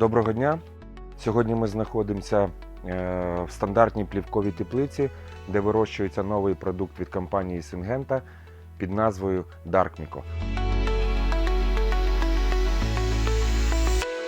Доброго дня. Сьогодні ми знаходимося е, в стандартній плівковій теплиці, де вирощується новий продукт від компанії Сингента під назвою Darkmico.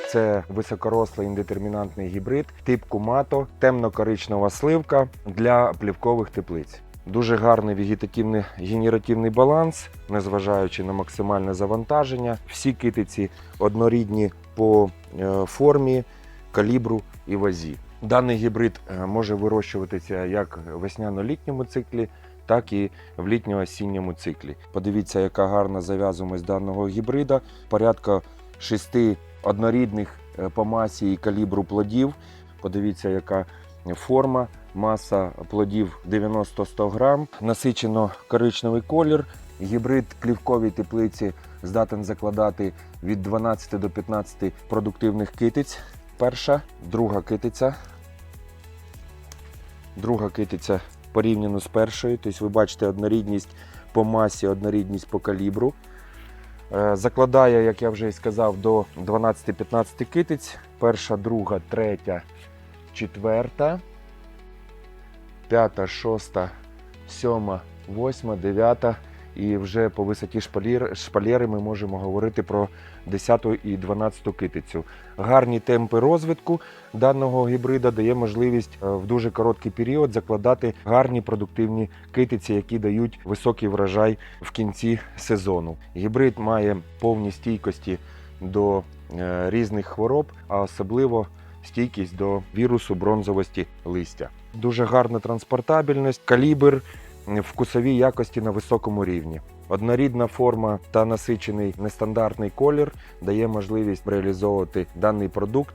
Це високорослий індетермінантний гібрид, тип кумато, темно-коричнева сливка для плівкових теплиць. Дуже гарний вегетативний генеративний баланс, незважаючи на максимальне завантаження. Всі китиці однорідні по е, формі, калібру і вазі. Даний гібрид е, може вирощуватися як в весняно-літньому циклі, так і в літньо-осінньому циклі. Подивіться, яка гарна зав'язуємость даного гібрида. Порядка шести однорідних е, по масі і калібру плодів. Подивіться, яка форма, маса плодів 90-100 грам, насичено коричневий колір. Гібрид плівковій теплиці здатен закладати від 12 до 15 продуктивних китиць. Перша, друга китиця. Друга китиця порівняно з першою. Тобто ви бачите однорідність по масі, однорідність по калібру. Е, Закладає, як я вже і сказав, до 12-15 китиць. Перша, друга, третя, четверта, п'ята, шоста, сьома, восьма, дев'ята. І вже по висоті шпалєри ми можемо говорити про 10 і 12 китицю. Гарні темпи розвитку даного гібрида дає можливість е, в дуже короткий період закладати гарні продуктивні китиці, які дають високий врожай в кінці сезону. Гібрид має повні стійкості до е, різних хвороб, а особливо стійкість до вірусу бронзовості листя. Дуже гарна транспортабельність, калібр, вкусові якості на високому рівні. Однорідна форма та насичений нестандартний колір дає можливість реалізовувати даний продукт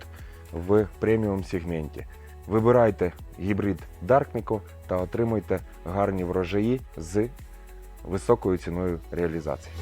в преміум сегменті. Вибирайте гібрид Darknico та отримуйте гарні врожаї з високою ціною реалізації.